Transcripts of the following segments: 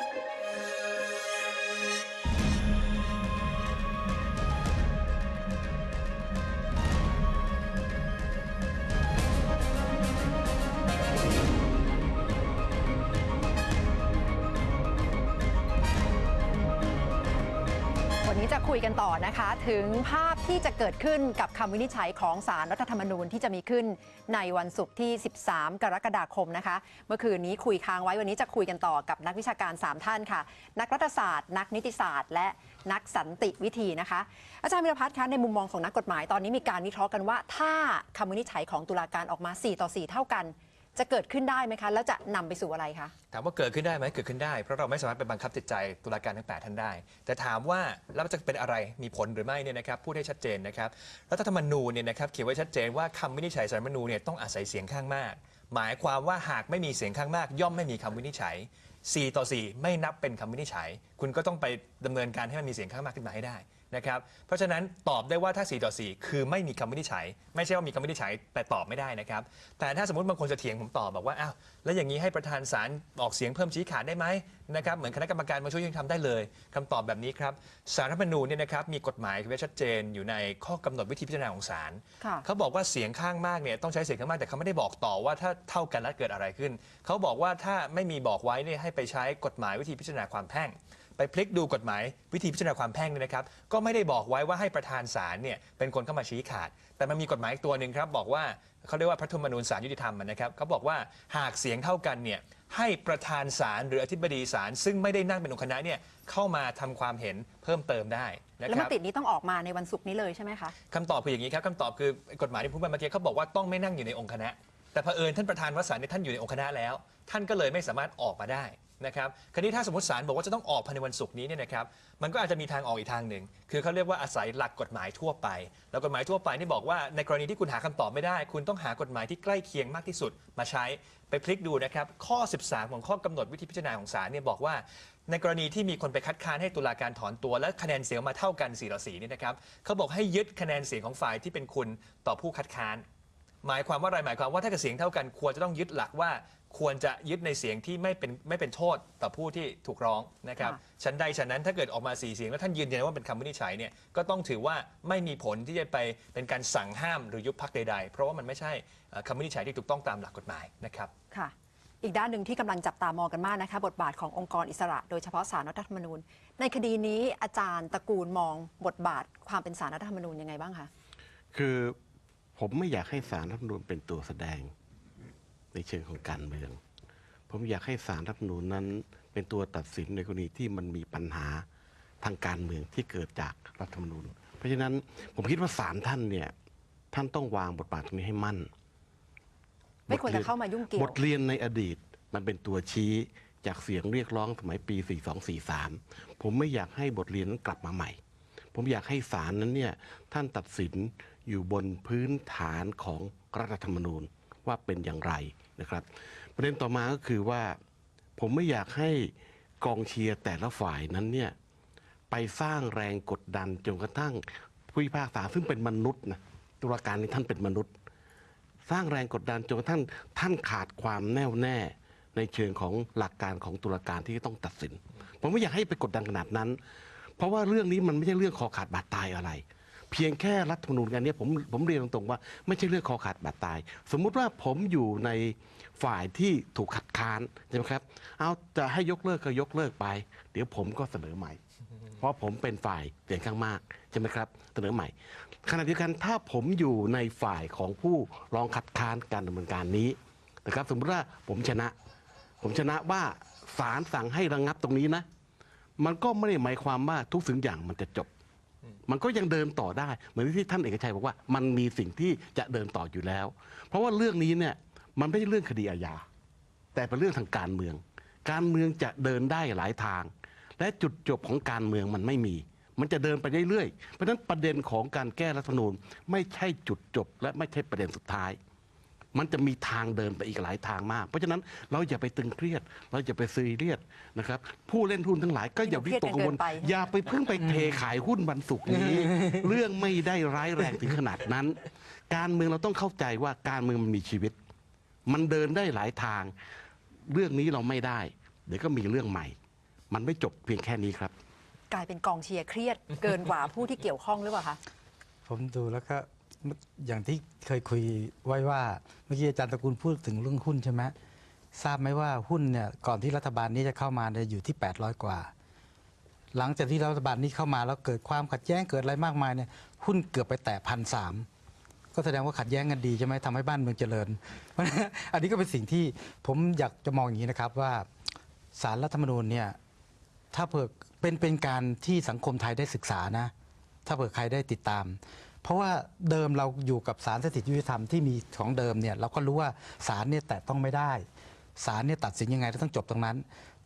Thank you. ยกันต่อนะคะ ถึงภาพที่จะเกิดขึ้นกับคำวินิจฉัยของสารรัฐธรรมนูญที่จะมีขึ้นในวันศุกร์ที่ 13 กรกฎาคมนะคะ เมื่อคืนนี้คุยค้างไว้วันนี้จะคุยกันต่อกับนักวิชาการ 3 ท่านค่ะ นักรัฐศาสตร์ นักนิติศาสตร์ และนักสันติวิธีนะคะ อาจารย์วิรพัฒน์คะในมุมมองของนักกฎหมายตอนนี้มีการวิเคราะห์กันว่า ถ้าคำวินิจฉัยของตุลาการออกมา 4 ต่อ 4 เท่ากัน จะเกิดขึ้นได้ไหมคะ แล้วจะนำไปสู่อะไรคะ ถามว่าเกิดขึ้นได้ไหมเกิดขึ้นได้ เพราะเราไม่สามารถไปบังคับจิตใจตุลาการทั้งแปดท่านได้ แต่ถามว่าแล้วจะเป็นอะไรมีผลหรือไม่เนี่ยนะครับพูดให้ชัดเจนนะครับรัฐธรรมนูญเนี่ยนะครับเขียนไว้ชัดเจนว่าคำวินิจฉัยสารรัฐธรรมนูญเนี่ยต้องอาศัยเสียงข้างมาก หมายความว่าหากไม่มีเสียงข้างมาก ย่อมไม่มีคำวินิจฉัย 4 ต่อ 4 ไม่นับเป็นคำวินิจฉัย คุณก็ต้องไปดำเนินการให้มันมีเสียงข้างมากขึ้นมาให้ได้ นะครับ เพราะฉะนั้นตอบได้ว่าถ้า 4 ต่อ 4 คือไม่มีคำวินิจฉัย ไม่ใช่ว่ามีคำวินิจฉัยแต่ตอบไม่ได้นะครับ แต่ถ้าสมมติบางคนจะเถียงผมตอบบอกว่า อ้าว แล้วอย่างนี้ให้ประธานศาลออกเสียงเพิ่มชี้ขาดได้ไหมนะครับ เหมือนคณะกรรมการมาช่วยยังทำได้เลยคำตอบแบบนี้ครับ สารรัฐธรรมนูญเนี่ยนะครับ มีกฎหมายไว้ชัดเจนอยู่ในข้อกำหนดวิธีพิจารณาของศาล ค่ะ เขาบอกว่าเสียงข้างมากเนี่ยต้องใช้เสียงข้างมากแต่เขาไม่ได้บอกต่อว่าถ้าเท่ากันแล้วเกิดอะไรขึ้น เขาบอกว่าถ้าไม่มีบอกไว้เนี่ยให้ไปใช้กฎหมายวิธีพิจารณาความแพ่ง ไปพลิกดูกฎหมาย วิธีพิจารณาความแพ่งเนี่ยนะครับ ก็ไม่ได้บอกไว้ว่าให้ประธานศาลเนี่ยเป็นคนเข้ามาชี้ขาด แต่มันมีกฎหมายอีกตัวหนึ่งครับบอกว่าเขาเรียกว่าพระธรรมนูญศาลยุติธรรมนะครับเขาบอกว่าหากเสียงเท่ากันเนี่ยให้ประธานศาลหรืออธิบดีศาลซึ่งไม่ได้นั่งเป็นองค์คณะเนี่ยเข้ามาทำความเห็นเพิ่มเติมได้นะแล้วคมรับ ตินี้ต้องออกมาในวันศุกร์นี้เลยใช่ไหมคะ คำตอบคืออย่างนี้ครับคำตอบคือกฎหมายที่พูดไปเมื่อกี้เขาบอกว่าต้องไม่นั่งอยู่ในองค์คณะ แต่เผอิญท่านประธานวสารเนี่ยท่านอยู่ในองค์คณะแล้ว ท่านก็เลยไม่สามารถออกมาได้ นะครับคราวนี้ถ้าสมมติศาลบอกว่าจะต้องออกภายในวันศุกร์นี้เนี่ยนะครับมันก็อาจจะมีทางออกอีกทางหนึ่ง คือเขาเรียกว่าอาศัยหลักกฎหมายทั่วไป แล้วกฎหมายทั่วไปนี่บอกว่าในกรณีที่คุณหาคำตอบไม่ได้ คุณต้องหากฎหมายที่ใกล้เคียงมากที่สุดมาใช้ไปพลิกดูนะครับข้อ 13 ของข้อกำหนดวิธีพิจารณาของศาลเนี่ยบอกว่า ในกรณีที่มีคนไปคัดค้านให้ตุลาการถอนตัวและคะแนนเสียงมาเท่ากัน4ต่อ4เนี่ยนะครับเขาบอกให้ยึดคะแนนเสียงของฝ่ายที่เป็นคุณต่อผู้คัดค้านหมายความว่าอะไรหมายความว่าถ้าเกิดเสียงเท่ากันควรจะต้องยึดหลักว่า ควรจะยึดในเสียงที่ไม่เป็นไม่เป็นโทษต่อผู้ที่ถูกร้องนะครับค่ะชั้นใดชั้นนั้นถ้าเกิดออกมาสี่เสียงแล้วท่านยืนยันว่าเป็นคำวินิจฉัยเนี่ยก็ต้องถือว่าไม่มีผลที่จะไปเป็นการสั่งห้ามหรือยุบพักใดๆ เพราะว่ามันไม่ใช่เอ่อคำวินิจฉัยที่ถูกต้องตามหลักกฎหมายนะครับค่ะอีกด้านหนึ่งที่กำลังจับตามองกันมากนะคะบทบาทขององค์กรอิสระ โดยเฉพาะสารรัฐธรรมนูญ ในคดีนี้อาจารย์ตระกูลมองบทบาทความเป็นสารรัฐธรรมนูญยังไงบ้างคะคือผมไม่อยากให้สารรัฐธรรมนูญเป็นตัวแสดง ในเชิงของการเมือง ผมอยากให้สารรัฐธรรมนูญนั้น เป็นตัวตัดสินในกรณีที่มันมีปัญหาทางการเมืองที่เกิดจากรัฐธรรมนูญ เพราะฉะนั้นผมคิดว่าสารท่านเนี่ยท่านต้องวางบทบาทตรงนี้ให้มั่น ไม่ควรจะเข้ามายุ่งเกี่ยว บทเรียนในอดีตมันเป็นตัวชี้จากเสียงเรียกร้องสมัยปี 4243 ผมไม่อยากให้บทเรียนนั้นกลับมาใหม่ ผมอยากให้ศาลนั้นเนี่ยท่านตัดสินอยู่บนพื้นฐานของรัฐธรรมนูญว่าเป็นอย่างไร นะครับ ประเด็นต่อมาก็คือว่าผมไม่อยากให้กองเชียร์แต่ละฝ่ายนั้นเนี่ยไปสร้างแรงกดดันจนกระทั่งผู้พิพากษาซึ่งเป็นมนุษย์นะตุลาการนี่ท่านเป็นมนุษย์ สร้างแรงกดดันจนกระทั่งท่านขาดความแน่วแน่ ในเชิงของหลักการของตุลาการที่ต้องตัดสิน ผมไม่อยากให้ไปกดดันขนาดนั้น เพราะว่าเรื่องนี้มันไม่ใช่เรื่องคอขาดบาดตายอะไร เพียงแค่รัฐธรรมนูญกันเนี้ผมผมเรียนตรงๆว่าไม่ใช่เรื่องคอขาดบาดตาย สมมุติว่าผมอยู่ในฝ่ายที่ถูกขัดค้านใช่ไหมครับ เอาจะให้ยกเลิกก็ยกเลิกไป เดี๋ยวผมก็เสนอใหม่ เพราะผมเป็นฝ่ายเสียงข้างมากใช่ไหมครับ เสนอใหม่ ขณะเดียวกันถ้าผมอยู่ในฝ่ายของผู้ร้องคัดค้านการดำเนินการนี้นะครับ สมมติว่าผมชนะ ผมชนะว่าศาลสั่งให้ระงงับตรงนี้นะ มันก็ไม่ได้หมายความว่าทุกสิ่งอย่างมันจะจบ มันก็ยังเดินต่อได้ เหมือนที่ท่านเอกชัยบอกว่ามันมีสิ่งที่จะเดินต่ออยู่แล้ว เพราะว่าเรื่องนี้เนี่ยมันไม่ใช่เรื่องคดีอาญาแต่เป็นเรื่องทางการเมือง การเมืองจะเดินได้หลายทาง และจุดจบของการเมืองมันไม่มี มันจะเดินไปเรื่อยๆเพราะฉะนั้นประเด็นของการแก้รัฐธรรมนูญไม่ใช่จุดจบ และไม่ใช่ประเด็นสุดท้าย มันจะมีทางเดินไปอีกหลายทางมาก เพราะฉะนั้นเราอย่าไปตึงเครียด เราอย่าไปซีเรียสนะครับผู้เล่นหุ้นทั้งหลายก็อย่าวิตกกังวลเครียดกันเกินไปอย่าไปเพิ่งไปเทขายหุ้นวันศุกร์นี้ เรื่องไม่ได้ร้ายแรงถึงขนาดนั้น การเมืองเราต้องเข้าใจว่าการเมืองมันมีชีวิต มันเดินได้หลายทาง เรื่องนี้เราไม่ได้ เดี๋ยวก็มีเรื่องใหม่ มันไม่จบเพียงแค่นี้ครับ กลายเป็นกองเชียร์เครียดเกินกว่าผู้ที่เกี่ยวข้องหรือเปล่าคะผมดูแล้วก็ อย่างที่เคยคุยไว้ว่าเมื่อกี้อาจารย์ตระกูลพูดถึงเรื่องหุ้นใช่ไหมทราบไหมว่าหุ้นเนี่ยก่อนที่รัฐบาลนี้จะเข้ามาเนี่ยอยู่ที่ 800 กว่า หลังจากที่รัฐบาลนี้เข้ามาแล้วเกิดความขัดแย้งเกิดอะไรมากมายเนี่ยหุ้นเกือบไปแตะพันสามก็แสดงว่าขัดแย้งกันดีใช่ไหมทำให้บ้านเมืองเจริญ เพราะฉะนั้นอันนี้ก็เป็นสิ่งที่ผมอยากจะมองอย่างนี้นะครับว่าสารรัฐธรรมนูญเนี่ยถ้าเผื่อเป็นเป็นการที่สังคมไทยได้ศึกษานะ ถ้าเผื่อใครได้ติดตาม เพราะว่าเดิมเราอยู่กับสารสถิตยุติธรรมที่มีของเดิมเนี่ยเราก็รู้ว่าสารเนี่ยแตะต้องไม่ได้สารเนี่ยตัดสินยังไงก็ต้องจบตรงนั้น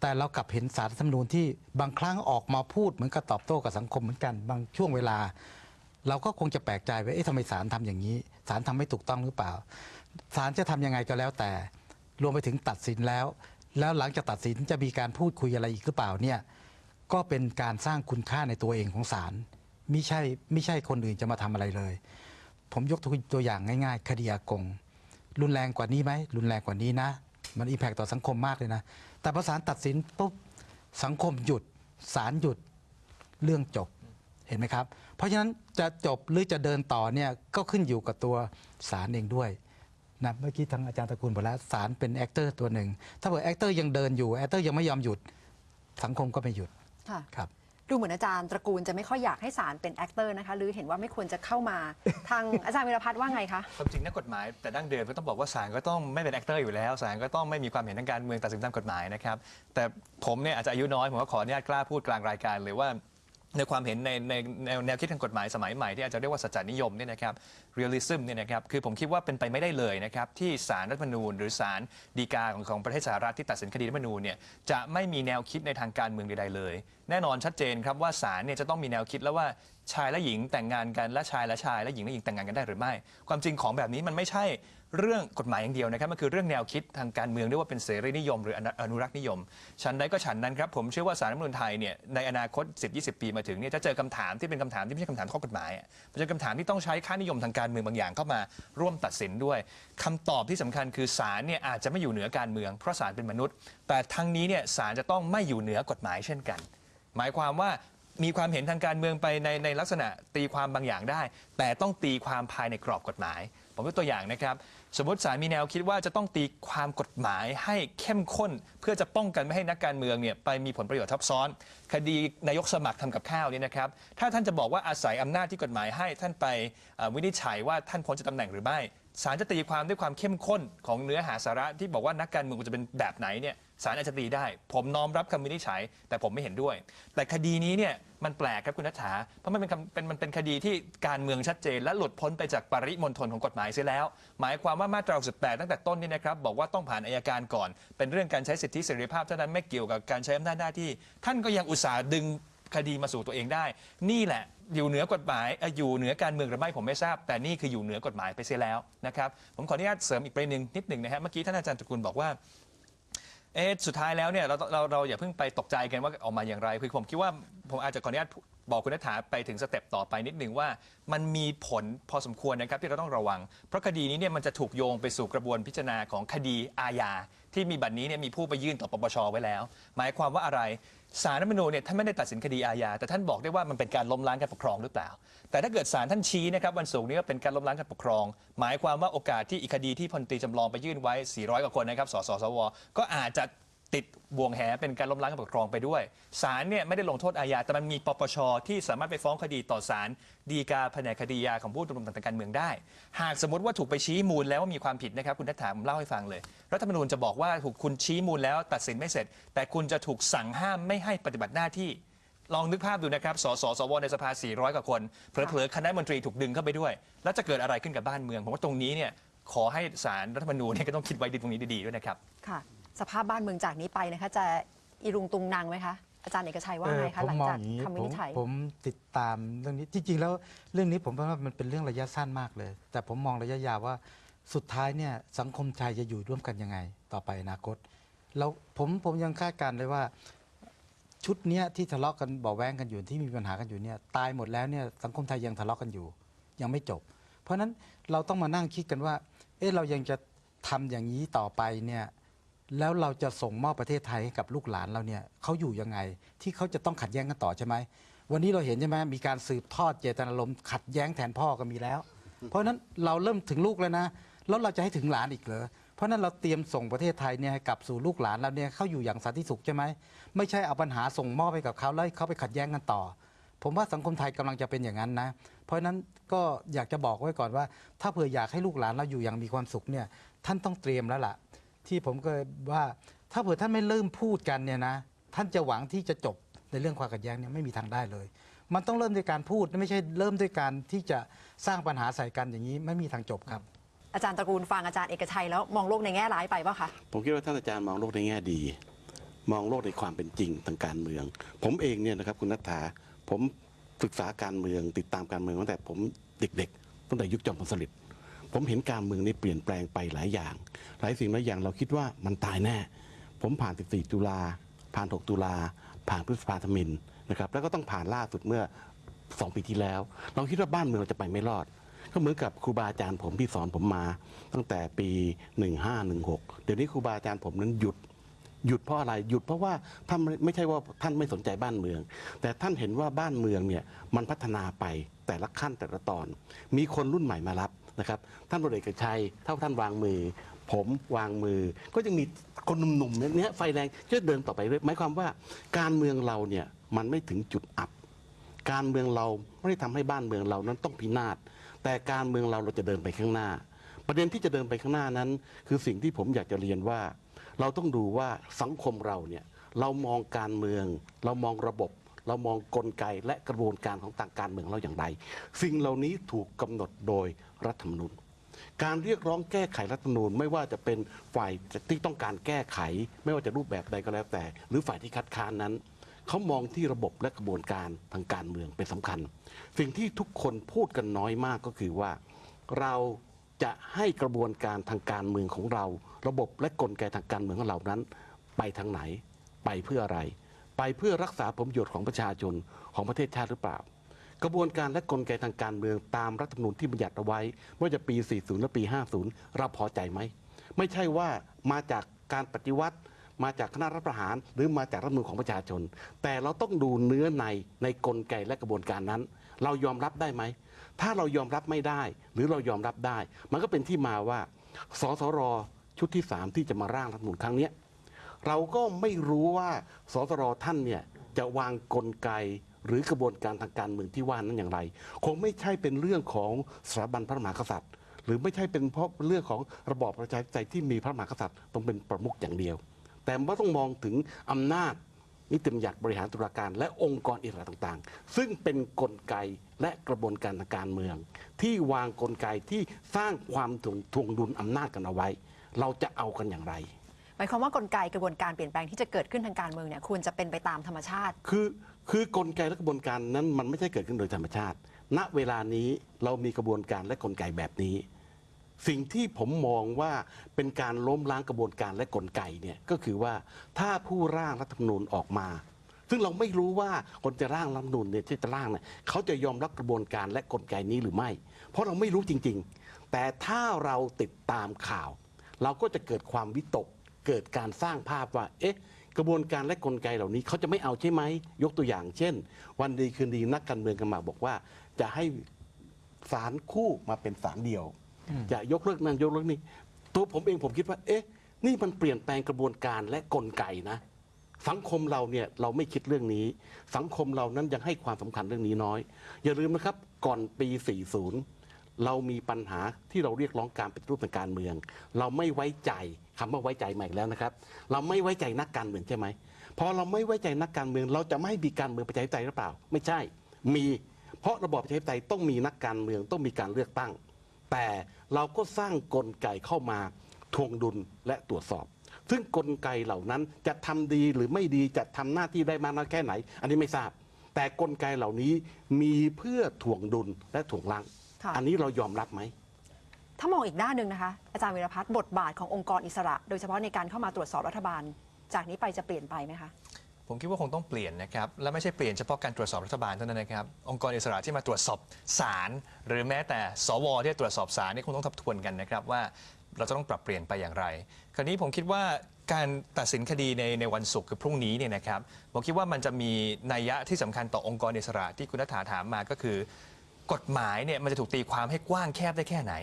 แต่เรากลับเห็นสารรัฐธรรมนูญที่บางครั้งออกมาพูดเหมือนกับตอบโต้กับสังคมเหมือนกันบางช่วงเวลา เราก็คงจะแปลกใจว่าเอ๊ะทำไมศาลทำอย่างนี้ศาลทำไม่ถูกต้องหรือเปล่าศาลจะทำยังไงก็แล้วแต่ รวมไปถึงตัดสินแล้ว แล้วหลังจากตัดสินจะมีการพูดคุยอะไรอีกหรือเปล่าเนี่ยก็เป็นการสร้างคุณค่าในตัวเองของศาล ไม่ใช่ไม่ใช่คนอื่นจะมาทำอะไรเลย ผมยกตัวอย่างง่าย ๆ คดีอากง รุนแรงกว่านี้ไหมรุนแรงกว่านี้นะ มันอิมแพกต่อสังคมมากเลยนะ แต่พอศาลตัดสินปุ๊บสังคมหยุดศาลหยุดเรื่องจบเห็นไหมครับ เพราะฉะนั้นจะจบหรือจะเดินต่อเนี่ยก็ขึ้นอยู่กับตัวศาลเองด้วยนะเมื่อกี้ทางอาจารย์ตระกูลบอกแล้วศาลเป็นแอคเตอร์ตัวหนึ่งถ้าเกิดแอคเตอร์ยังเดินอยู่แอคเตอร์ยังไม่ยอมหยุดสังคมก็ไม่หยุดค่ะครับ ดูเหมือนอาจารย์ตระกูลจะไม่ค่อยอยากให้ศาลเป็นแอคเตอร์นะคะหรือเห็นว่าไม่ควรจะเข้ามา ทางอาจารย์วิรพัฒน์ว่าไงคะ ความจริงนักกฎหมายแต่ดั้งเดิมก็ต้องบอกว่าศาลก็ต้องไม่เป็นแอคเตอร์อยู่แล้วศาลก็ต้องไม่มีความเห็นทางการเมืองตัดสินตามกฎหมายนะครับแต่ผมเนี่ยอาจจะอายุน้อยผมก็ขออนุญาตกล้าพูดกลางรายการเลยว่า ในความเห็นในในแนวแนวคิดทางกฎหมายสมัยใหม่ที่อาจจะเรียกว่าสัจจนิยมเนี่ยนะครับ realism เนี่ยนะครับคือผมคิดว่าเป็นไปไม่ได้เลยนะครับที่ศาลรัฐธรรมนูญ หรือศาลฎีกาของของประเทศสหรัฐที่ตัดสินคดีรัฐธรรมนูญเนี่ยจะไม่มีแนวคิดในทางการเมืองใดๆเลย แน่นอนชัดเจนครับว่าศาลเนี่ยจะต้องมีแนวคิดแล้วว่าชายและหญิงแต่งงานกันและชายและชายและหญิงและหญิงแต่งงานกันได้หรือไม่ ความจริงของแบบนี้มันไม่ใช่ เรื่องกฎหมายอย่างเดียวนะครับมันคือเรื่องแนวคิดทางการเมืองเรียกว่าเป็นเสรีนิยม หรืออนุรักษ์นิยม ฉันใดก็ฉันนั้นครับผมเชื่อว่าสารรัฐมนูญไทยเนี่ยในอนาคต 10-20 ปีมาถึงเนี่ยจะเจอคำถามที่เป็นคำถามที่ไม่ใช่คำถามข้อกฎหมายมันจะเป็นคำถามที่ต้องใช้ค่านิยมทางการเมืองบางอย่างเข้ามาร่วมตัดสินด้วยคำตอบที่สำคัญคือศาลเนี่ยอาจจะไม่อยู่เหนือการเมืองเพราะศาลเป็นมนุษย์ แต่ทั้งนี้เนี่ยศาลจะต้องไม่อยู่เหนือกฎหมายเช่นกัน หมายความว่ามีความเห็นทางการเมืองไปในในลักษณะตีความบางอย่างได้ แต่ต้องตีความภายในกรอบกฎหมาย ผมยกตัวอย่างนะครับ สมมติศาลมีแนวคิดว่าจะต้องตีความกฎหมายให้เข้มข้น เพื่อจะป้องกันไม่ให้นักการเมืองเนี่ยไปมีผลประโยชน์ทับซ้อน คดีนายกสมัครทำกับข้าวเนี่ยนะครับ ถ้าท่านจะบอกว่าอาศัยอำนาจที่กฎหมายให้ท่านไปวินิจฉัยว่าท่านพ้นจากตำแหน่งหรือไม่ศาลจะตีความด้วยความเข้มข้นของเนื้อหาสาระที่บอกว่านักการเมืองควรจะเป็นแบบไหนเนี่ยศาลอาจจะตีได้ ผมน้อมรับคำวินิจฉัย แต่ผมไม่เห็นด้วย แต่คดีนี้เนี่ย มันแปลกครับคุณนัฐถาเพราะมันเป็นคำเป็นมันเป็นคดีที่การเมืองชัดเจน และหลุดพ้นไปจากปริมณฑลของกฎหมายเสียแล้ว หมายความว่ามาตรา18ตั้งแต่ต้นนี่นะครับบอกว่าต้องผ่านอายการก่อน เป็นเรื่องการใช้สิทธิเสรีภาพเท่านั้นไม่เกี่ยวกับการใช้อำนาจหน้าที่ ท่านก็ยังอุตส่าห์ดึงคดีมาสู่ตัวเองได้ นี่แหละอยู่เหนือกฎหมายเอ่ออยู่เหนือการเมืองหรือไม่ผมไม่ทราบ แต่นี่คืออยู่เหนือกฎหมายไปเสียแล้วนะครับผมขออนุญาตเสริมอีกประเด็นหนึ่งนิดหนึ่งนะฮะเมื่อกี้ท่านอาจารย์ตระกูลบอกว่า เอะสุดท้ายแล้วเนี่ยเราเราเราอย่าเพิ่งไปตกใจกันว่าออกมาอย่างไรคือผมคิดว่าผมอาจจะขออนุญาตบอกคุณนัฐาไปถึงสเต็ปต่อไปนิดหนึ่งว่า มันมีผลพอสมควรนะครับที่เราต้องระวัง เพราะคดีนี้เนี่ยมันจะถูกโยงไปสู่กระบวนพิจารณาของคดีอาญาที่มีบัตรนี้เนี่ยมีผู้ไปยื่นต่อปปชไว้แล้ว หมายความว่าอะไร สารรัฐธรรมนูญเนี่ยท่านไม่ได้ตัดสินคดีอาญาแต่ท่านบอกได้ว่ามันเป็นการล้มล้างการปกครองหรือเปล่า แต่ถ้าเกิดสารท่านชี้นะครับวันศุกร์นี้ว่าเป็นการล้มล้างการปกครอง หมายความว่าโอกาสที่อีกคดีที่พลตรีจำลองไปยื่นไว้ 400 กว่าคนนะครับสสสวก็อาจจะ ติดบ่วงแหเป็นการล้มล้างการปกครองไปด้วยศาลเนี่ยไม่ได้ลงโทษอาญาแต่มันมีปปชที่สามารถไปฟ้องคดีต่อศาลฎีกาแผนกคดียาของผู้ดำรงตำแหน่งการเมืองได้ หากสมมติว่าถูกไปชี้มูลแล้วว่ามีความผิดนะครับคุณทัศถาผมเล่าให้ฟังเลย รัฐธรรมนูญจะบอกว่าถูกคุณชี้มูลแล้วตัดสินไม่เสร็จ แต่คุณจะถูกสั่งห้ามไม่ให้ปฏิบัติหน้าที่ ลองนึกภาพดูนะครับ สส สว ในสภา 400 กว่าคน เผลอๆ คณะมนตรีถูกดึงเข้าไปด้วย แล้วจะเกิดอะไรขึ้นกับบ้านเมือง ผมว่าตรงนี้เนี่ย ขอให้สารรัฐธรรมนูญเนี่ยก็ต้องคิดไว้ดีตรงนี้ดีๆด้วยนะครับ ค่ะ สภาพบ้านเมืองจากนี้ไปนะคะ จะอีรุงตุงนางไหมคะอาจารย์เอกชัยว่าเออไงคะผมหลังมองจากอย่างนี้คำวิผมนิจฉัยผมติดตามเรื่องนี้จริงๆแล้วเรื่องนี้ผมว่ามันเป็นเรื่องระยะสั้นมากเลย แต่ผมมองระยะยาวว่าสุดท้ายเนี่ยสังคมไทยจะอยู่ร่วมกันยังไง ต่อไปอนาคตแล้วผมผมยังคาดการณ์เลยว่าชุดเนี้ยที่ทะเลาะกันเบาะแว้งกันอยู่ที่มีปัญหากันอยู่เนี่ยตายหมดแล้วเนี่ยสังคมไทยยังทะเลาะกันอยู่ ยังไม่จบ เพราะฉะนั้นเราต้องมานั่งคิดกันว่า เอ๊ะเรายังจะทำอย่างนี้ต่อไปเนี่ย แล้วเราจะส่งมอบประเทศไทยให้กับลูกหลานเราเนี่ยเขาอยู่ยังไง ที่เขาจะต้องขัดแย้งกันต่อใช่ไหมวันนี้เราเห็นใช่ไหมมีการสืบทอดเจตนารมณ์ขัดแย้งแทนพ่อก็มีแล้ว เพราะฉะนั้นเราเริ่มถึงลูกแล้วนะแล้วเราจะให้ถึงหลานอีกเหรอเพราะฉะนั้นเราเตรียมส่งประเทศไทยเนี่ยให้กลับสู่ลูกหลานเราเนี่ยเข้าอยู่อย่างสันติสุขใช่ไหมไม่ใช่เอาปัญหาส่งมอบให้กับเขาแล้วเขาไปขัดแย้งกันต่อ ผมว่าสังคมไทยกำลังจะเป็นอย่างนั้นนะ เพราะฉะนั้นก็อยากจะบอกไว้ก่อนว่า ถ้าเผื่ออยากให้ลูกหลานเราอยู่อย่างมีความสุขเนี่ยท่านต้องเตรียมแล้วล่ะ ที่ผมก็ว่า ถ้าเผื่อท่านไม่เริ่มพูดกันเนี่ยนะท่านจะหวังที่จะจบในเรื่องความขัดแย้งเนี่ยไม่มีทางได้เลย มันต้องเริ่มด้วยการพูดไม่ใช่เริ่มด้วยการที่จะสร้างปัญหาใส่กันอย่างนี้ไม่มีทางจบครับ อาจารย์ตระกูลฟังอาจารย์เอกชัยแล้วมองโลกในแง่ร้ายไปป่ะคะผมคิดว่าท่านอาจารย์มองโลกในแง่ดี มองโลกในความเป็นจริงทางการเมือง ผมเองเนี่ยนะครับคุณนัทธาผมศึกษาการเมืองติดตามการเมืองตั้งแต่ผมเด็กๆตั้งแต่ยุคจอมพลสฤษดิ์ ผมเห็นการเมืองนี่เปลี่ยนแปลงไปหลายอย่าง หลายสิ่งหลายอย่างเราคิดว่ามันตายแน่ ผมผ่าน 14 ตุลาผ่าน 6 ตุลาผ่านพฤษภาธมินนะครับแล้วก็ต้องผ่านล่าสุดเมื่อ 2 ปีที่แล้ว เราคิดว่าบ้านเมืองเราจะไปไม่รอด ก็เหมือนกับครูบาอาจารย์ผมที่สอนผมมา ตั้งแต่ปี 1516 เดี๋ยวนี้ครูบาอาจารย์ผมนั้นหยุดหยุดเพราะอะไรหยุดเพราะว่าท่านไม่ไม่ใช่ว่าท่านไม่สนใจบ้านเมือง แต่ท่านเห็นว่าบ้านเมืองเนี่ยมันพัฒนาไปแต่ละขั้นแต่ละตอน มีคนรุ่นใหม่มารับ นะครับท่านพลเอกชัยถ้าท่านวางมือ ผมวางมือ ก็ยังมีคนหนุ่มๆเนี่ยไฟแรงจะเดินต่อไปเรื่อยหมายความว่าการเมืองเราเนี่ยมันไม่ถึงจุดอับ การเมืองเราไม่ได้ทำให้บ้านเมืองเรานั้นต้องพินาศแต่การเมืองเราเราจะเดินไปข้างหน้า ประเด็นที่จะเดินไปข้างหน้านั้น คือสิ่งที่ผมอยากจะเรียนว่า เราต้องดูว่าสังคมเราเนี่ยเรามองการเมือง เรามองระบบ เรามองกลไกและกระบวนการของทางการเมืองเราอย่างไร สิ่งเหล่านี้ถูกกำหนดโดยรัฐธรรมนูญการเรียกร้องแก้ไขรัฐธรรมนูญไม่ว่าจะเป็นฝ่ายที่ต้องการแก้ไข ไม่ว่าจะรูปแบบใดก็แล้วแต่ หรือฝ่ายที่คัดค้านนั้นเขามองที่ระบบและกระบวนการทางการเมืองเป็นสำคัญ สิ่งที่ทุกคนพูดกันน้อยมากก็คือว่า เราจะให้กระบวนการทางการเมืองของเรา ระบบและกลไกทางการเมืองของเรานั้น ไปทางไหน ไปเพื่ออะไร ไปเพื่อรักษาผลประโยชน์ของประชาชนของประเทศชาติหรือเปล่า กระบวนการและกลไกทางการเมืองตามรัฐธรรมนูญที่บัญญัติเอาไว้ว่าจะปี 40 และปี 50 เราพอใจไหม ไม่ใช่ว่ามาจากการปฏิวัติ มาจากคณะรัฐประหารหรือมาจากรัฐธรรมนูญของประชาชน แต่เราต้องดูเนื้อในในกลไกและกระบวนการนั้น เรายอมรับได้ไหมถ้าเรายอมรับไม่ได้ หรือเรายอมรับได้ มันก็เป็นที่มาว่าสสรชุดที่ 3 ที่จะมาร่างรัฐธรรมนูญครั้งนี้ เราก็ไม่รู้ว่าสสรท่านเนี่ยจะวางกลไกหรือกระบวนการทางการเมืองที่ว่านั้นอย่างไร คงไม่ใช่เป็นเรื่องของสถาบันพระมหากษัตริย์ หรือไม่ใช่เป็นเพราะเรื่องของระบอบประชาธิปไตยที่มีพระมหากษัตริย์ต้องเป็นประมุขอย่างเดียว แต่ว่าต้องมองถึงอำนาจนิติบัญญัติบริหารตุลาการ และองค์กรอิสระต่างๆ ซึ่งเป็นกลไกและกระบวนการทางการเมือง ที่วางกลไกที่สร้างความถ่วงทวงดุลอำนาจกันเอาไว้ เราจะเอากันอย่างไรายความว่ากลไกกระบวนการเปลี่ยนแปลงที่จะเกิดขึ้นทางการเมืองเนี่ยควรจะเป็นไปตามธรรมชาติ คือคือกลไกและกระบวนการนั้นมันไม่ใช่เกิดขึ้นโดยธรรมชาติ ณเวลานี้เรามีกระบวนการและกลไกแบบนี้ สิ่งที่ผมมองว่าเป็นการล้มล้างกระบวนการและกลไกเนี่ยก็คือว่าถ้าผู้ร่างรัฐธรรมนูญออกมา ซึ่งเราไม่รู้ว่าคนจะร่างรัฐธรรมนูญเนี่ยที่จะร่างเนี่ยเขาจะยอมรับกระบวนการและกลไกนี้หรือไม่ เพราะเราไม่รู้จริง ๆ แต่ถ้าเราติดตามข่าว เราก็จะเกิดความวิตก เกิดการสร้างภาพว่า เอ๊ะ กระบวนการและกลไกเหล่านี้เขาจะไม่เอาใช่ไหม ยกตัวอย่าง เช่น วันดีคืนดีนักการเมืองกันมาบอกว่า จะให้สารคู่มาเป็นสารเดียว จะยกเลิกนั่นยกเลิกนี่ตัวผมเองผมคิดว่า เอ๊ะ นี่มันเปลี่ยนแปลงกระบวนการและกลไกนะ สังคมเราเนี่ยเราไม่คิดเรื่องนี้ สังคมเรานั้นยังให้ความสำคัญเรื่องนี้น้อย อย่าลืมนะครับ ก่อนปี 40 เรามีปัญหาที่เราเรียกร้องการปฏิรูปทางการเมือง เราไม่ไว้ใจ คำว่าไว้ใจใหม่แล้วนะครับ เราไม่ไว้ใจนักการเมืองใช่ไหมพอเราไม่ไว้ใจนักการเมือง เราจะไม่ให้มีการเมืองประชาธิปไตยหรือเปล่า ไม่ใช่ มีเพราะระบอบประชาธิปไตยต้องมีนักการเมืองต้องมีการเลือกตั้ง แต่เราก็สร้างกลไกเข้ามาทวงดุลและตรวจสอบ ซึ่งกลไกเหล่านั้นจะทำดีหรือไม่ดีจะทำหน้าที่ได้มากน้อยแค่ไหน อันนี้ไม่ทราบ แต่กลไกเหล่านี้มีเพื่อถ่วงดุลและถ่วงล้างค่ะอันนี้เรายอมรับไหม ถ้ามองอีกด้านหนึ่งนะคะ อาจารย์วีรพัฒน์บทบาทขององค์กรอิสระ โดยเฉพาะในการเข้ามาตรวจสอบรัฐบาล จากนี้ไปจะเปลี่ยนไปไหมคะผมคิดว่าคงต้องเปลี่ยนนะครับ และไม่ใช่เปลี่ยนเฉพาะการตรวจสอบรัฐบาลเท่านั้นนะครับ องค์กรอิสระที่มาตรวจสอบศาลหรือแม้แต่สวที่ตรวจสอบศาลนี่คงต้องทบทวนกันนะครับว่าเราจะต้องปรับเปลี่ยนไปอย่างไร คราวนี้ผมคิดว่าการตัดสินคดีในในวันศุกร์คือพรุ่งนี้เนี่ยนะครับผมคิดว่ามันจะมีนัยยะที่สำคัญต่อองค์กรอิสระที่คุณนัฐาถามมาก็คือ กฎหมายเนี่ยมันจะถูกตีความให้กว้างแคบได้แค่ไหน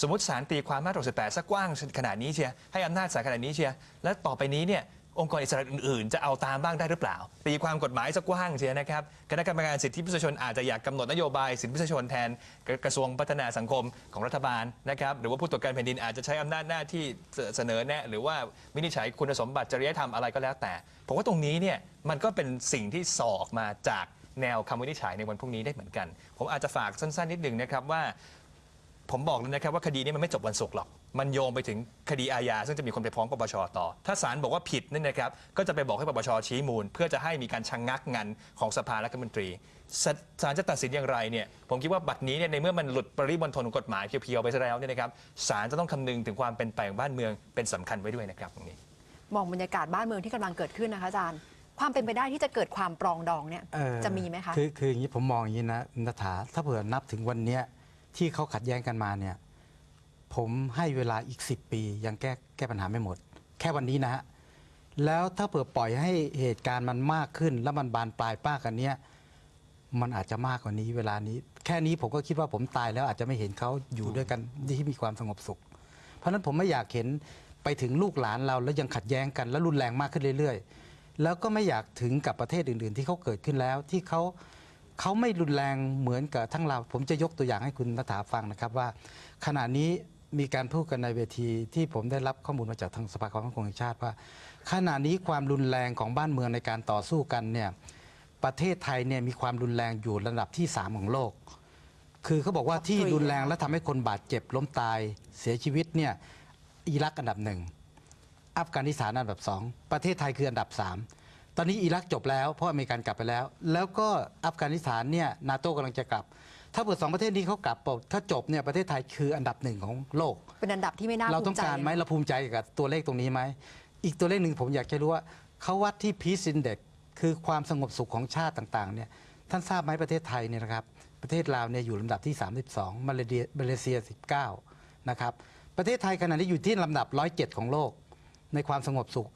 สมมติศาลตีความมาตรา68สักกว้างขนาดนี้เชียให้อำนาจศาลขนาดนี้เชียแล้วต่อไปนี้เนี่ยองค์กรอิสระอื่นๆ จะเอาตามบ้างได้หรือเปล่า ตีความกฎหมายสักกว้างเชียนะครับคณะกรรมการสิทธิมนุษยชนอาจจะอยากกำหนดนโยบายสิทธิมนุษยชนแทนกระกระทรวงพัฒนาสังคมของรัฐบาลนะครับหรือว่าผู้ตรวจการแผ่นดินอาจจะใช้อำนาจหน้าที่เสนอแนะ หรือว่าวินิจฉัยคุณสมบัติจริยธรรมอะไรก็แล้วแต่ผมว่าตรงนี้เนี่ยมันก็เป็นสิ่งที่สออกมาจากแนวคำวินิจฉัยในวันพรุ่งนี้ได้เหมือนกัน ผมอาจจะฝากสั้นๆนิดหนึ่งนะครับว่า ผมบอกเลยนะครับว่าคดีนี้มันไม่จบวันศุกร์หรอก มันโยงไปถึงคดีอาญาซึ่งจะมีคนไปฟ้องปปชต่อ ถ้าศาลบอกว่าผิดนี่นะครับ ก็จะไปบอกให้ปปชชี้มูล เพื่อจะให้มีการชะงงักงานของสภาและรัฐมนตรีศาศาลจะตัดสินอย่างไรเนี่ยผมคิดว่าบัตรนี้เนี่ยในเมื่อมันหลุดปริมณฑลของกฎหมายเพียวๆไปซะแล้วเนี่ยนะครับศาลจะต้องคำนึงถึงความเป็นไปของบ้านเมืองเป็นสำคัญไว้ด้วยนะครับตรงนี้มองบรรยากาศบ้านเมืองที่กำลังเกิดขึ้นนะคะอาจารย์ความเป็นไปได้ที่จะเกิดความปรองดองเนี่ยเอ่อจะมีไหมคะคือคืออย่างนี้ผมมองอย่างนี้นะนัฐาถ้าเผื่อนับถึงวันเนี้ย ที่เขาขัดแย้งกันมาเนี่ยผมให้เวลาอีก 10 ปี ยังแก้แก้ปัญหาไม่หมด แค่วันนี้นะฮะแล้วถ้าเผื่อปล่อยให้เหตุการณ์มันมากขึ้น แล้วมันบานปลายป้ากกันเนี้ยมันอาจจะมากกว่านี้เวลานี้ แค่นี้ผมก็คิดว่าผมตายแล้วอาจจะไม่เห็นเขาอยู่ด้วยกันที่มีความสงบสุข เพราะฉะนั้นผมไม่อยากเห็นไปถึงลูกหลานเราแล้วยังขัดแย้งกันแล้วรุนแรงมากขึ้นเรื่อย ๆ แล้วก็ไม่อยากถึงกับประเทศอื่น ๆ ที่เขาเกิดขึ้นแล้วที่เขา เขาไม่รุนแรงเหมือนกับทั้งเรา ผมจะยกตัวอย่างให้คุณนัฐาฟังนะครับว่า ขณะนี้มีการพูดกันในเวทีที่ผมได้รับข้อมูลมาจากทางสภาความมั่นคงแห่งชาติว่า ขณะนี้ความรุนแรงของบ้านเมืองในการต่อสู้กันเนี่ยประเทศไทยเนี่ยมีความรุนแรงอยู่ระดับที่สามของโลก คือเขาบอกว่าที่รุนแรงและทำให้คนบาดเจ็บล้มตายเสียชีวิตเนี่ยอิรักอันดับหนึ่งอัฟกานิสถานอันดับสองประเทศไทยคืออันดับสาม ตอนนี้อิรักจบแล้วเพราะอเมริกันกลับไปแล้ว แล้วก็อัฟกานิสถานเนี่ยนาโต้กำลังจะกลับ ถ้าเปิดสองประเทศนี้เขากลับปุ๊บถ้าจบเนี่ยประเทศไทยคืออันดับหนึ่งของโลก เป็นอันดับที่ไม่น่าเราภูต้อมิงใจการไหมเราภูมิใจกับตัวเลขตรงนี้ไหมอีกตัวเลขหนึ่งผมอยากจะรู้ว่าเขาวัดที่ Peace Index คือความสงบสุขของชาติต่างๆเนี่ยท่านทราบไหมประเทศไทยเนี่ยนะครับประเทศลาวเนี่ยอยู่ลำดับที่ 32 มาเลเซียมาเลเซีย 19 นะครับ ประเทศไทยขณะนี้อยู่ที่ลำดับ 107 ของโลก ในความสงบสุข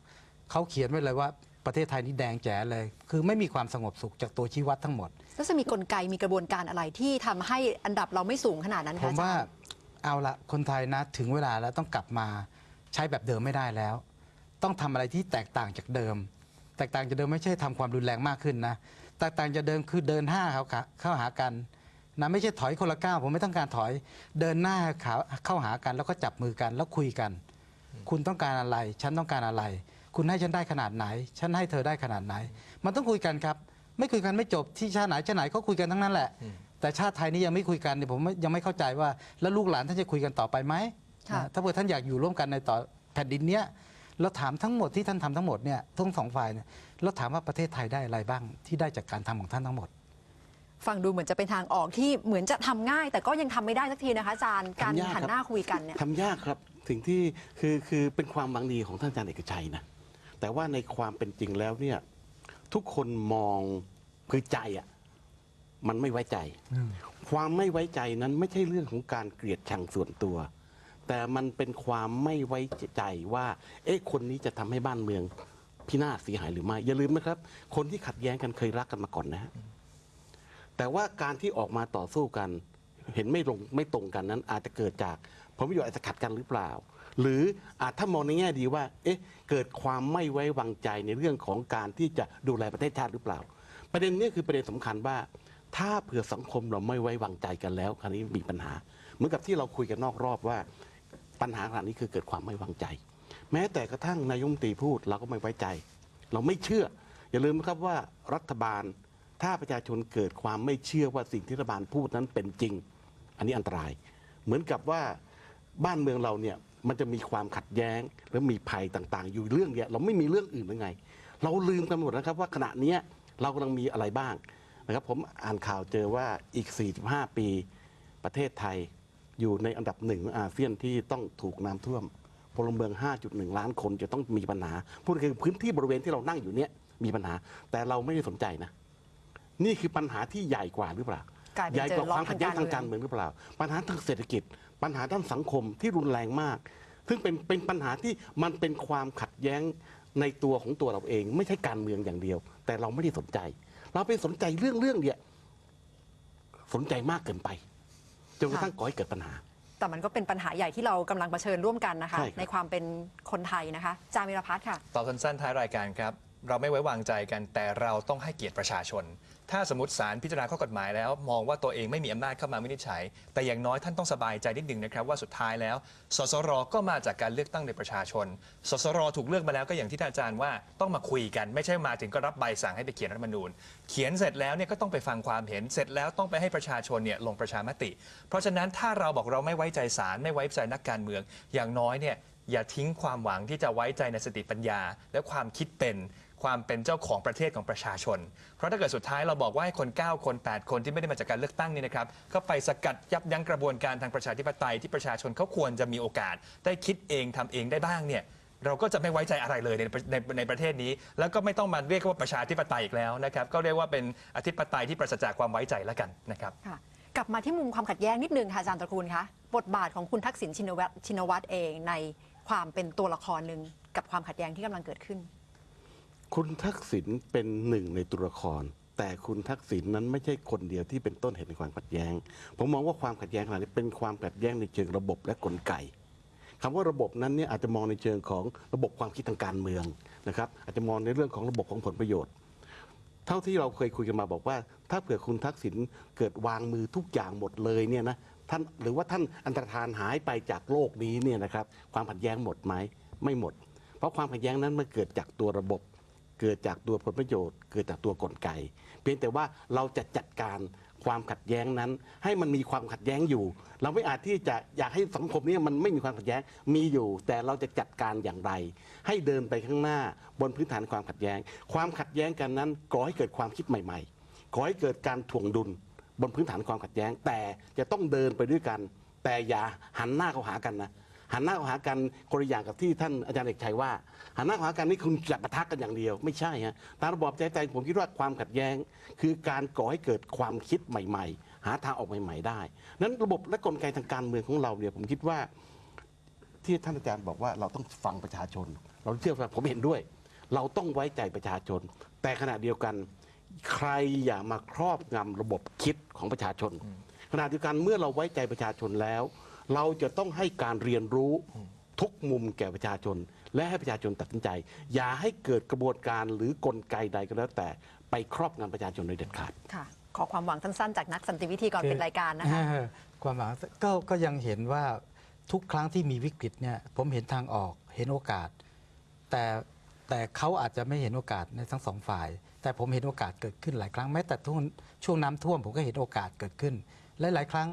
เขาเขียนไว้เลยว่า ประเทศไทยนี่แดงแจ๋เลย คือไม่มีความสงบสุขจากตัวชี้วัดทั้งหมด แล้วจะมีกลไกมีกระบวนการอะไรที่ทำให้อันดับเราไม่สูงขนาดนั้นผคะมอาจาว่ารย์ เอาละคนไทยนะถึงเวลาแล้วต้องกลับมาใช้แบบเดิมไม่ได้แล้ว ต้องทำอะไรที่แตกต่างจากเดิม แตกต่างจากเดิมไม่ใช่ทำความรุนแรงมากขึ้นนะแตกต่างจากเดิมคือเดินหน้าเขาขาเข้าหากันนะไม่ใช่ถอยคนละก้าวผมไม่ต้องการถอยเดินหน้าขาเข้าหากันแล้วก็จับมือกันแล้วคุยกัน คุณต้องการอะไร ฉันต้องการอะไร คุณให้ฉันได้ขนาดไหน ฉันให้เธอได้ขนาดไหน มันต้องคุยกันครับ ไม่คุยกันไม่จบที่ชาติไหนชาติไหนก็คุยกันทั้งนั้นแหละ แต่ชาติไทยนี่ยังไม่คุยกันเนี่ยผมไม่ยังไม่เข้าใจว่าแล้วลูกหลานท่านจะคุยกันต่อไปไหมค่ะนะถ้าเกิดท่านอยากอยู่ร่วมกันในต่อแผ่นดินเนี้ยแล้วถามทั้งหมดที่ท่านทำทั้งหมดเนี่ยทั้งสองฝ่ายเนี่ยแล้วถามว่าประเทศไทยได้อะไรบ้างที่ได้จากการทำของท่านทั้งหมดฟังดูเหมือนจะเป็นทางออกที่เหมือนจะทำง่าย แต่ก็ยังทำไม่ได้สักทีนะคะอาจารย์การทำยากครับหันหน้าคุยกันเนี่ยทำยากครับสิ่งที่คือคือเป็นความหวังดีของท่านอาจารย์เอกชัยนะ แต่ว่าในความเป็นจริงแล้วเนี่ย ทุกคนมองคือใจอะมันไม่ไว้ใจ ความไม่ไว้ใจนั้นไม่ใช่เรื่องของการเกลียดชังส่วนตัว แต่มันเป็นความไม่ไว้ใจว่า เอ๊ะคนนี้จะทำให้บ้านเมืองพินาศเสียหายหรือไม่ อย่าลืมนะครับ คนที่ขัดแย้งกันเคยรักกันมาก่อนนะฮะแต่ว่าการที่ออกมาต่อสู้กัน เห็นไม่ลงไม่ตรงกันนั้น อาจจะเกิดจากผลประโยชน์อาจจะขัดกันหรือเปล่า หรืออาจถ้ามองในแง่ดีว่า เอ๊ะ เกิดความไม่ไว้วางใจในเรื่องของการที่จะดูแลประเทศชาติหรือเปล่า ประเด็นนี้คือประเด็นสำคัญว่า ถ้าเผื่อสังคมเราไม่ไว้วางใจกันแล้วคราวนี้มีปัญหา เหมือนกับที่เราคุยกันนอกรอบว่า ปัญหาขนาดนี้คือเกิดความไม่วางใจ แม้แต่กระทั่งนายมตรีพูดเราก็ไม่ไว้ใจ เราไม่เชื่อ อย่าลืมนะครับว่ารัฐบาลถ้าประชาชนเกิดความไม่เชื่อว่าสิ่งที่รัฐบาลพูดนั้นเป็นจริง อันนี้อันตราย เหมือนกับว่าบ้านเมืองเราเนี่ย มันจะมีความขัดแย้งและมีภัยต่างๆ อยู่เรื่องเดียวเราไม่มีเรื่องอื่นหรือไง เราลืมกันหมดนะครับว่าขณะเนี้ยเรากำลังมีอะไรบ้างนะครับผมอ่านข่าวเจอว่าอีก 45 ปีประเทศไทยอยู่ในอันดับหนึ่งของอาเซียนที่ต้องถูกน้ำท่วมพลเมือง 5.1 ล้านคนจะต้องมีปัญหาพูดคือพื้นที่บริเวณที่เรานั่งอยู่เนี้ยมีปัญหา แต่เราไม่ได้สนใจนะ นี่คือปัญหาที่ใหญ่กว่าหรือเปล่า กลายเป็นใหญ่กว่าเจอล็คอกวามขัดแย้งทาทางงกาการรเมืเมืององหรือเปล่า ปัญหาทางเศรษฐกิจ ปัญหาด้านสังคมที่รุนแรงมาก ซึ่งเป็นเป็นปัญหาที่มันเป็นความขัดแย้งในตัวของตัวเราเอง ไม่ใช่การเมืองอย่างเดียว แต่เราไม่ได้สนใจ เราไปสนใจเรื่องเรื่องเดียวสนใจมากเกินไปจนกระทั่งก่อให้เกิดปัญหา แต่มันก็เป็นปัญหาใหญ่ที่เรากำลังเผชิญร่วมกันนะคะใช่ครับในความเป็นคนไทยนะคะจามิรพัฒน์ค่ะตอบสั้นๆท้ายรายการครับ เราไม่ไว้วางใจกันแต่เราต้องให้เกียรติประชาชน ถ้าสมมติศาลพิจารณาข้อกฎหมายแล้ว มองว่าตัวเองไม่มีอำนาจเข้ามาวินิจฉัย แต่อย่างน้อยท่านต้องสบายใจนิดหนึ่งนะครับว่าสุดท้ายแล้ว สสรก็มาจากการเลือกตั้งในประชาชน สสรถูกเลือกมาแล้วก็อย่างที่ท่านอาจารย์ว่าต้องมาคุยกันไม่ใช่มาถึงก็รับใบสั่งให้ไปเขียนรัฐธรรมนูญ เขียนเสร็จแล้วเนี่ยก็ต้องไปฟังความเห็นเสร็จแล้วต้องไปให้ประชาชนเนี่ยลงประชามติ เพราะฉะนั้นถ้าเราบอกเราไม่ไว้ใจศาลไม่ไว้ใจนักการเมือง อย่างน้อยเนี่ยอย่าทิ้งความหวังที่จะไว้ใจในสติปัญญา และความคิดเป็น ความเป็นเจ้าของประเทศของประชาชน เพราะถ้าเกิดสุดท้ายเราบอกว่าให้คน 9 คน 8 คนที่ไม่ได้มาจากการเลือกตั้งนี่นะครับก็ไปสกัดยับยั้งกระบวนการทางประชาธิปไตยที่ประชาชนเขาควรจะมีโอกาส ได้คิดเองทำเองได้บ้างเนี่ยเราก็จะไม่ไว้ใจอะไรเลยในในในประเทศนี้ แล้วก็ไม่ต้องมาเรียกว่าประชาธิปไตยอีกแล้วนะครับก็เรียกว่าเป็นอธิปไตยที่ปราศจากความไว้ใจแล้วกันนะครับค่ะกลับมาที่มุมความขัดแย้งนิดนึงค่ะอาจารย์ตระกูลคะบทบาทของคุณทักษิณชินวัตรชินวัตรเองในความเป็นตัวละครหนึ่งกับความขัดแย้งที่กำลังเกิดขึ้น คุณทักษิณเป็นหนึ่งในตัวละคร แต่คุณทักษิณนั้นไม่ใช่คนเดียวที่เป็นต้นเหตุในความขัดแย้ง ผมมองว่าความขัดแย้งขนาดนี้เป็นความขัดแย้งในเชิงระบบและกลไกคำว่าระบบนั้นเนี่ยอาจจะมองในเชิงของระบบความคิดทางการเมืองนะครับ อาจจะมองในเรื่องของระบบของผลประโยชน์ เท่าที่เราเคยคุยกันมาบอกว่า ถ้าเผื่อคุณทักษิณเกิดวางมือทุกอย่างหมดเลยเนี่ยนะท่านหรือว่าท่านอันตรธานหายไปจากโลกนี้เนี่ยนะครับ ความขัดแย้งหมดไหมไม่หมด เพราะความขัดแย้งนั้นมันเกิดจากตัวระบบ เกิดจากตัวผลประโยชน์ เกิดจากตัวกลไก เพียงแต่ว่าเราจะจัดการความขัดแย้งนั้น ให้มันมีความขัดแย้งอยู่ เราไม่อาจที่จะอยากให้สังคมนี้มันไม่มีความขัดแย้งมีอยู่ แต่เราจะจัดการอย่างไร ให้เดินไปข้างหน้าบนพื้นฐานความขัดแย้ง ความขัดแย้งกันนั้นก่อให้เกิดความคิดใหม่ ๆก่อให้เกิดการถ่วงดุลบนพื้นฐานความขัดแย้ง แต่จะต้องเดินไปด้วยกัน แต่อย่าหันหน้าเข้าหากันนะ หันหน้าเข้าหากันคนละอย่างกับที่ท่านอาจารย์เอกชัยว่า หันหน้าเข้าหากันนี่คุณจะปะทะกันอย่างเดียว ไม่ใช่ฮะตามระบอบประชาธิปไตยผมคิดว่าความขัดแย้ง คือการก่อให้เกิดความคิดใหม่ๆ หาทางออกใหม่ ๆ ได้ นั้นระบบและกลไกทางการเมืองของเราเนี่ยผมคิดว่า ที่ท่านอาจารย์บอกว่าเราต้องฟังประชาชน เราเชื่อว่าผมเห็นด้วย เราต้องไว้ใจประชาชน แต่ขณะเดียวกัน ใครอย่ามาครอบงำระบบคิดของประชาชนขณะเดียวกันเมื่อเราไว้ใจประชาชนแล้ว เราจะต้องให้การเรียนรู้ทุกมุมแก่ประชาชน และให้ประชาชนตัดสินใจ อย่าให้เกิดกระบวนการหรือกลไกใดก็แล้วแต่ไปครอบงำประชาชนโดยเด็ดขาดค่ะ ขอความหวังสั้นๆ จากนักสันติวิธีก่อนเป็นรายการนะคะเออความหวังก็ก็ยังเห็นว่าทุกครั้งที่มีวิกฤตเนี่ยผมเห็นทางออกเห็นโอกาส แต่แต่เขาอาจจะไม่เห็นโอกาสในทั้งสองฝ่าย แต่ผมเห็นโอกาสเกิดขึ้นหลายครั้งแม้แต่ช่วงช่วงน้ำท่วมผมก็เห็นโอกาสเกิดขึ้นและหลายครั้ง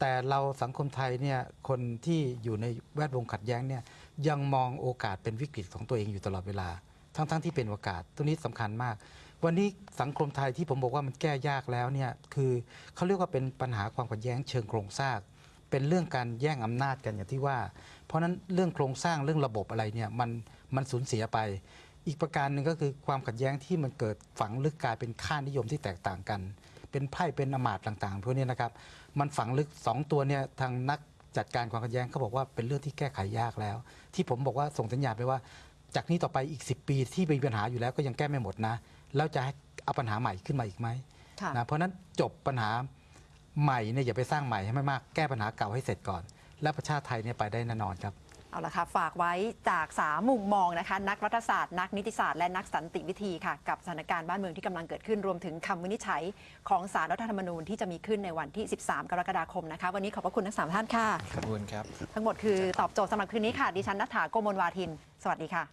แต่เราสังคมไทยเนี่ยคนที่อยู่ในแวดวงขัดแย้งเนี่ยยังมองโอกาสเป็นวิกฤตของตัวเองอยู่ตลอดเวลา ทั้งๆที่เป็นโอกาสตรงนี้สำคัญมาก วันนี้สังคมไทยที่ผมบอกว่ามันแก้ยากแล้วเนี่ยคือเขาเรียกว่าเป็นปัญหาความขัดแย้งเชิงโครงสร้างเป็นเรื่องการแย่งอำนาจกันอย่างที่ว่า เพราะฉะนั้นเรื่องโครงสร้างเรื่องระบบอะไรเนี่ยมันมันสูญเสียไป อีกประการหนึ่งก็คือความขัดแย้งที่มันเกิดฝังลึกกลายเป็นค่านิยมที่แตกต่างกัน เป็นไพ่เป็นอมาตย์ต่างๆพวกนี้นะครับมันฝังลึกสองตัวเนี่ยทางนักจัดการความขัดแย้งเขาบอกว่าเป็นเรื่องที่แก้ไขยากแล้ว ที่ผมบอกว่าส่งสัญญาณไปว่า จากนี้ต่อไปอีก 10 ปีที่มีปัญหาอยู่แล้วก็ยังแก้ไม่หมดนะ แล้วจะให้เอาปัญหาใหม่ขึ้นมาอีกไหมค่ะนะเพราะฉะนั้นจบปัญหาใหม่เนี่ยอย่าไปสร้างใหม่ให้มากๆแก้ปัญหาเก่าให้เสร็จก่อน และประชาติไทยเนี่ยไปได้แน่นอนครับ เอาละค่ะ ฝากไว้จากสามมุมมองนะคะ นักรัฐศาสตร์ นักนิติศาสตร์ และนักสันติวิธีค่ะ กับสถานการณ์บ้านเมืองที่กำลังเกิดขึ้นรวมถึงคำวินิจฉัยของสารรัฐธรรมนูญที่จะมีขึ้นในวันที่ 13 กรกฎาคมนะคะ วันนี้ขอบพระคุณทั้งสามท่านค่ะ ขอบคุณครับ ทั้งหมดคือตอบโจทย์สำหรับคืนนี้ค่ะ ดิฉันนัฐาโกมลวาทิน สวัสดีค่ะ